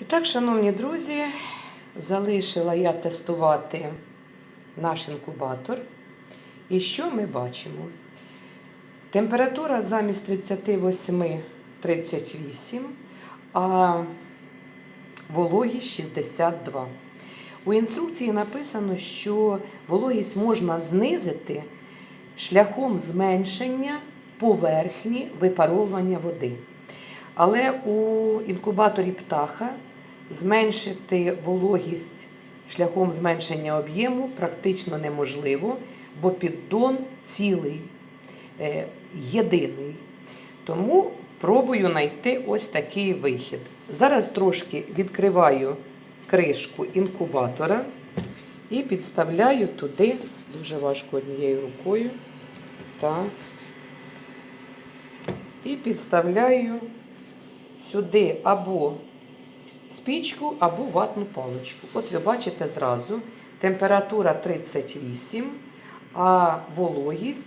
І так, шановні друзі, залишила я тестувати наш інкубатор. І що ми бачимо? Температура замість 38-38, а вологість 62. У інструкції написано, що вологість можна знизити шляхом зменшення поверхні випаровування води. Але у інкубаторі птаха зменшити вологість шляхом зменшення об'єму практично неможливо, бо піддон цілий, е, єдиний. Тому пробую знайти ось такий вихід. Зараз трошки відкриваю кришку інкубатора і підставляю туди, дуже важко однією рукою. Так. І підставляю сюди або спічку, або ватну паличку. От ви бачите зразу, температура 38, а вологість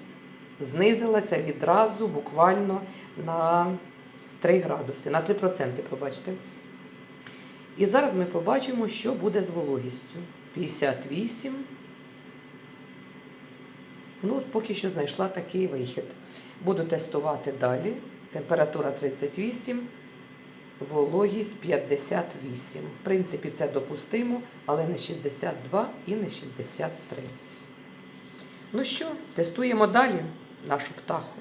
знизилася відразу буквально на 3 градуси, на 3%, пробачте. І зараз ми побачимо, що буде з вологістю. 58. Ну, от поки що знайшла такий вихід. Буду тестувати далі. Температура 38, вологість 58. В принципі, це допустимо, але не 62 і не 63. Ну що, тестуємо далі нашу птаху.